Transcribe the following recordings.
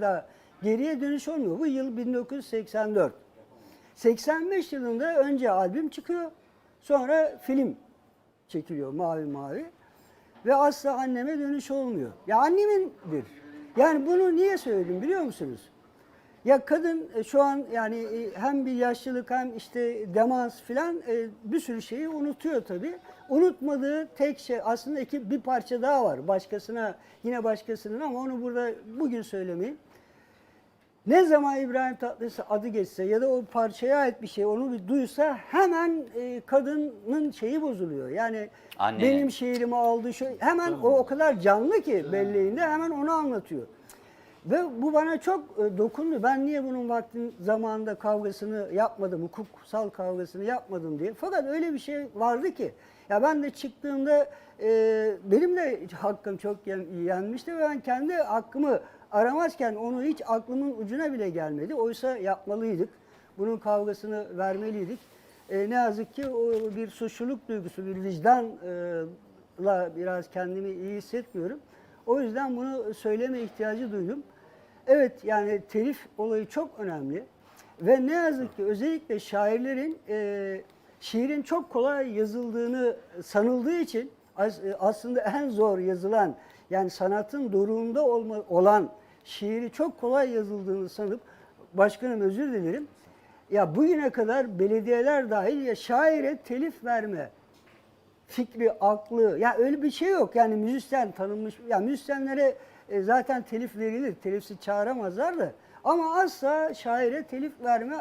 daha geriye dönüş olmuyor. Bu yıl 1984. 85 yılında önce albüm çıkıyor. Sonra film çekiliyor Mavi Mavi. Ve asla anneme dönüş olmuyor. Ya annemindir. Yani bunu niye söyledim biliyor musunuz? Ya kadın e, şu an yani e, hem bir yaşlılık hem işte demans filan e, bir sürü şeyi unutuyor tabii. Unutmadığı tek şey aslında iki bir parça daha var. Başkasına yine başkasının ama onu burada bugün söylemeyeyim. Ne zaman İbrahim Tatlıses adı geçse ya da o parçaya ait bir şey onu bir duysa hemen e, kadının şeyi bozuluyor. Yani Annenin. benim şiirimi aldı şu hemen o o kadar canlı ki belleğinde hemen onu anlatıyor. Ve bu bana çok e, dokundu. Ben niye bunun vaktin zamanında kavgasını yapmadım, hukuksal kavgasını yapmadım diye. Fakat öyle bir şey vardı ki. Ya ben de çıktığımda e, benim de hakkım çok yen- yenmişti ve ben kendi hakkımı aramazken onu hiç aklımın ucuna bile gelmedi. Oysa yapmalıydık. Bunun kavgasını vermeliydik. E, ne yazık ki o bir suçluluk duygusu, bir vicdanla biraz kendimi iyi hissetmiyorum. O yüzden bunu söyleme ihtiyacı duydum. Evet yani telif olayı çok önemli. Ve ne yazık ki özellikle şairlerin e, şiirin çok kolay yazıldığını sanıldığı için e, aslında en zor yazılan yani sanatın doruğunda olma, olan şiiri çok kolay yazıldığını sanıp başkanım özür dilerim. Ya bugüne kadar belediyeler dahil ya şaire telif verme, fikri, aklı ya öyle bir şey yok. Yani müzisyen tanınmış ya müzisyenlere e, zaten telif verilir. Telifsiz çağıramazlar da. Ama asla şaire telif verme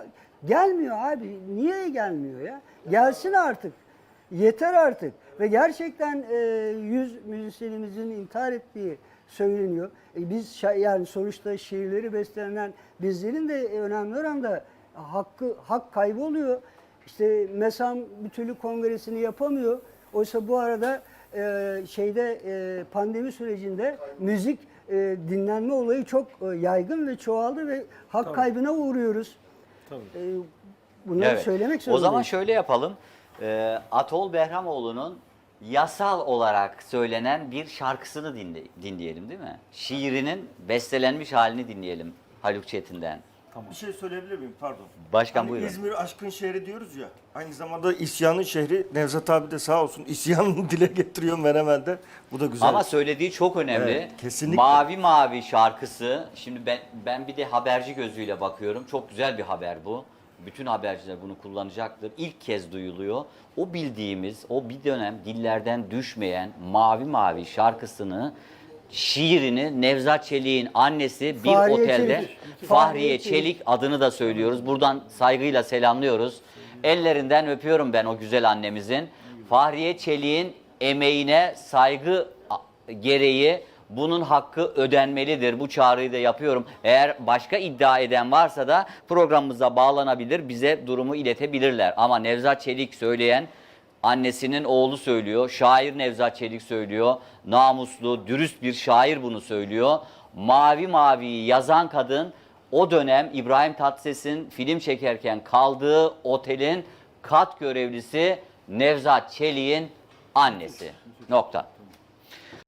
gelmiyor abi. Niye gelmiyor ya? Gelsin artık. Yeter artık. Ve gerçekten e, 100 müzisyenimizin intihar ettiği söyleniyor. E, biz yani sonuçta şiirleri bestelenen bizlerin de önemli oranda hakkı hak kayboluyor. İşte MESAM bir türlü kongresini yapamıyor. Oysa bu arada e, şeyde e, pandemi sürecinde müzik e, dinlenme olayı çok e, yaygın ve çoğaldı ve hak kaybına uğruyoruz. Tabii. E, bunları Evet. söylemek O zorundayız. zaman şöyle yapalım. Ee, Atol Behramoğlu'nun yasal olarak söylenen bir şarkısını dinle, dinleyelim değil mi? Şiirinin bestelenmiş halini dinleyelim Haluk Çetin'den. Bir şey söyleyebilir miyim? Pardon. Başkan Hani buyurun. İzmir aşkın şehri diyoruz ya. Aynı zamanda isyanın şehri. Nevzat abi de sağ olsun isyanını dile getiriyor Menemen'de. Bu da güzel. Ama söylediği çok önemli. Evet, kesinlikle. Mavi Mavi şarkısı. Şimdi ben ben bir de haberci gözüyle bakıyorum. Çok güzel bir haber bu. Bütün haberciler bunu kullanacaktır. İlk kez duyuluyor. O bildiğimiz, o bir dönem dillerden düşmeyen Mavi Mavi şarkısını şiirini Nevzat Çelik'in annesi bir Fahriye otelde Çelik. Fahriye Çelik adını da söylüyoruz. Buradan saygıyla selamlıyoruz. Ellerinden öpüyorum ben o güzel annemizin. Fahriye Çelik'in emeğine saygı gereği bunun hakkı ödenmelidir. Bu çağrıyı da yapıyorum. Eğer başka iddia eden varsa da programımıza bağlanabilir, bize durumu iletebilirler. Ama Nevzat Çelik söyleyen Annesinin oğlu söylüyor. Şair Nevzat Çelik söylüyor. Namuslu, dürüst bir şair bunu söylüyor. Mavi Mavi'yi yazan kadın o dönem İbrahim Tatlıses'in film çekerken kaldığı otelin kat görevlisi Nevzat Çelik'in annesi. Nokta.